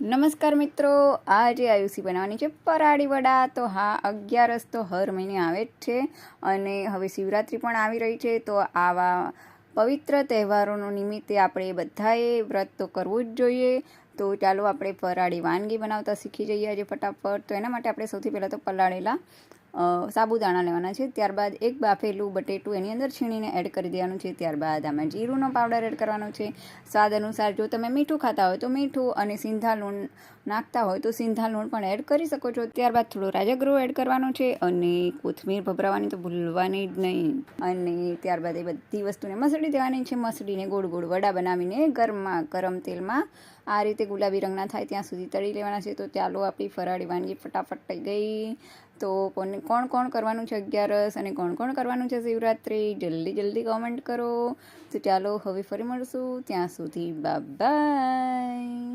નમસ્કાર મિત્રો, આજે આયુષી બનાવવાની છે પરાળી વડા. તો હા, અગિયારસ તો હર મહિને આવે જ છે અને હવે શિવરાત્રિ પણ આવી રહી છે. તો આવા પવિત્ર તહેવારોનો નિમિત્તે આપણે બધાએ વ્રત તો કરવું જ જોઈએ. તો ચાલો આપણે ફરાળી વાનગી બનાવતા શીખી જઈએ આજે ફટાફટ. તો એના માટે આપણે સૌથી પહેલાં તો પલાળેલા સાબુદાણા લેવાના છે. ત્યારબાદ એક બાફેલું બટેટું એની અંદર છીણીને એડ કરી દેવાનું છે. ત્યારબાદ આમાં જીરુંનો પાવડર એડ કરવાનો છે. સ્વાદ અનુસાર જો તમે મીઠું ખાતા હોય તો મીઠું અને સિંધા લૂણ નાખતા હોય તો સિંધા લૂણ પણ એડ કરી શકો છો. ત્યારબાદ થોડો રાજાગૃહ એડ કરવાનો છે અને કોથમીર ભભરાવાની તો ભૂલવાની જ નહીં. અને ત્યારબાદ એ બધી વસ્તુને મસળી દેવાની છે. મસળીને ગોળ ગોળ વડા બનાવીને ગરમમાં ગરમ તેલમાં આ રીતે ગુલાબી રંગના થાય ત્યાં સુધી તળી લેવાના છે. તો ચાલો આપણી ફરાળી વાનગી ફટાફટ થઈ ગઈ. તો કોને કોણ કોણ કરવાનું છે અગિયારસ અને કોણ કોણ કરવાનું છે શિવરાત્રિ? જલ્દી જલ્દી કોમેન્ટ કરો. તો ચાલો હવે ફરી મળશું ત્યાં સુધી. બાય